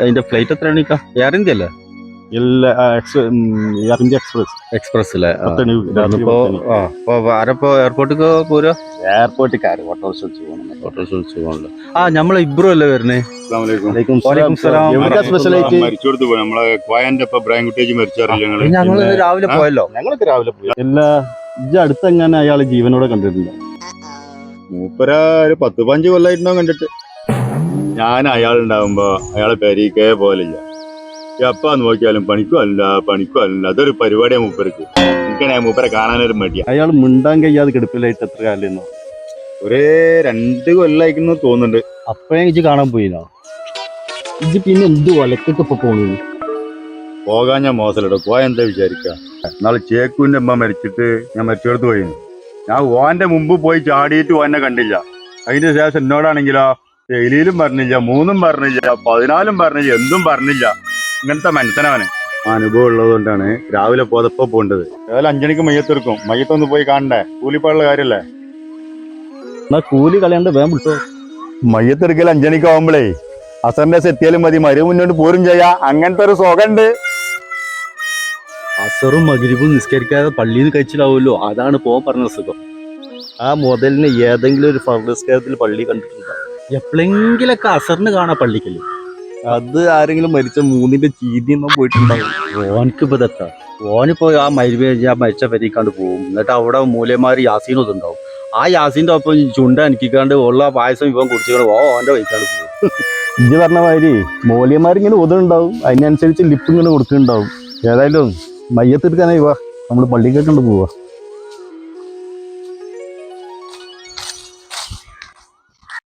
അതിന്റെ ഫ്ലൈറ്റ് എത്രയാണ് Air India അല്ലേ? എല്ലാ എയർ ഇന്ത്യ എക്സ്പ്രസ് എക്സ്പ്രസ് ഇപ്പോ ആരപ്പോ എയർപോർട്ടിക്ക് പോരാ? എയർപോർട്ടിക്കാര് ഓട്ടോറിക്ഷ വിളിച്ച് പോകണം. ഓട്ടോറിക്ഷ വിളിച്ചു പോകണല്ലോ ആ നമ്മളെ ഇബ്രോ അല്ലേ വരുന്നേ? ഞങ്ങൾ രാവിലെ പോയല്ലോ. ഞങ്ങളൊക്കെ രാവിലെ പോയി. എല്ലാ ഇജ്ജ് അടുത്ത് എങ്ങനെ അയാൾ ജീവനോടെ കണ്ടിട്ടുണ്ട് മൂപ്പര ഒരു പത്ത് പഞ്ച് കൊല്ലായിട്ടുണ്ടോ കണ്ടിട്ട്. ഞാൻ അയാളുണ്ടാവുമ്പോ അയാളെ പെരീക്കേ പോലില്ല എപ്പാ നോക്കിയാലും പണിക്കും അല്ല പണിക്കും അല്ല. അതൊരു പരിപാടിയാ മൂപ്പർക്ക്. എനിക്കാണെ മൂപ്പരെ കാണാനൊരു മടിയാ. അയാൾ മിണ്ടാൻ കഴിയാതെ കിടപ്പിലായിട്ട് എത്ര കാലം ഒരേ രണ്ട് കൊല്ലായിക്കുന്നു തോന്നുന്നുണ്ട്. അപ്പഴേ ഇജ്ജ് കാണാൻ പോയിനോ? ഇജ്ജ് പിന്നെ എന്ത് വലക്കൊക്കെ ഇപ്പൊ പോണു? പോകാൻ ഞാൻ മോശമല്ലോ പോയ എന്താ വിചാരിക്ക? നാളെ ചേക്കുവിന്റെ അമ്മ മരിച്ചിട്ട് ഞാൻ മരിച്ചെടുത്ത് പോയി ഞാൻ ഓന്റെ മുമ്പ് പോയി ചാടിയിട്ട് ഓനെ കണ്ടില്ല. അതിന്റെ ശേഷം എന്നോടാണെങ്കിലോ എലിയിലും പറഞ്ഞില്ല മൂന്നും പറഞ്ഞില്ല പതിനാലും പറഞ്ഞില്ല എന്തും പറഞ്ഞില്ല. ഇങ്ങനത്തെ മനസ്സിനവന് അനുഭവം ഉള്ളതുകൊണ്ടാണ് രാവിലെ പോതപ്പോ പോണ്ടത്. ഏതായാലും അഞ്ചണിക്ക് മയ്യത്തെടുക്കും മയ്യത്തൊന്ന് പോയി കാണണ്ടേ? കൂലിപ്പാടുള്ള കാര്യല്ലേ? എന്നാ കൂലി കളയണ്ട വേം വിട്ടോ. മയ്യത്തെടുക്കൽ അഞ്ചണിക്ക് ആവുമ്പളേ അസറിന്റെ സെത്തിയാലും മതി. മരു മുന്നോട്ട് പോരും ചെയ്യാ. അങ്ങനത്തെ ഒരു സുഖണ്ട്. അസറും മകരിബും നിസ്കരിക്കാതെ പള്ളിയിൽ നിന്ന് കഴിച്ചിലാവുമല്ലോ. അതാണ് പോകാൻ പറഞ്ഞ സുഖം. ആ മുതലിന് ഏതെങ്കിലും ഒരു ഫർണിസ്കാരത്തിൽ പള്ളി കണ്ടിട്ടുണ്ടോ? എപ്പോഴെങ്കിലൊക്കെ അസറിന് കാണാ പള്ളിക്കൽ. അത് ആരെങ്കിലും മരിച്ച മൂന്നിന്റെ ചീതിയൊന്നും പോയിട്ടുണ്ടാവും ഓനക്ക് ഇപ്പൊ ഇതെത്താ. ഓനിപ്പോ ആ മരുവേജ് ആ മരിച്ച പെരീക്കാണ്ട് പോകും. എന്നിട്ട് അവിടെ മൂലയന്മാർ യാസീനും ഇതുണ്ടാവും. ആ യാസീന്റെ ഒപ്പം ചുണ്ട എനിക്കാണ്ട് ഉള്ള പായസം ഇപ്പം കുടിച്ചുകൊണ്ട് ഓ ഓന്റെ വൈക്കാണ്ട് പോകും. ഇജ്ജ് പറഞ്ഞ മാതിരി മൂലയന്മാരിങ്ങനെ ഒതുണ്ടാവും അതിനനുസരിച്ച് ലിപ്പ് ഇങ്ങനെ കൊടുക്കുന്നുണ്ടാവും. ഏതായാലും മയ്യത്തെടുക്കാനായി വാ. നമ്മൾ പള്ളിക്കൊക്കെ പോവാ.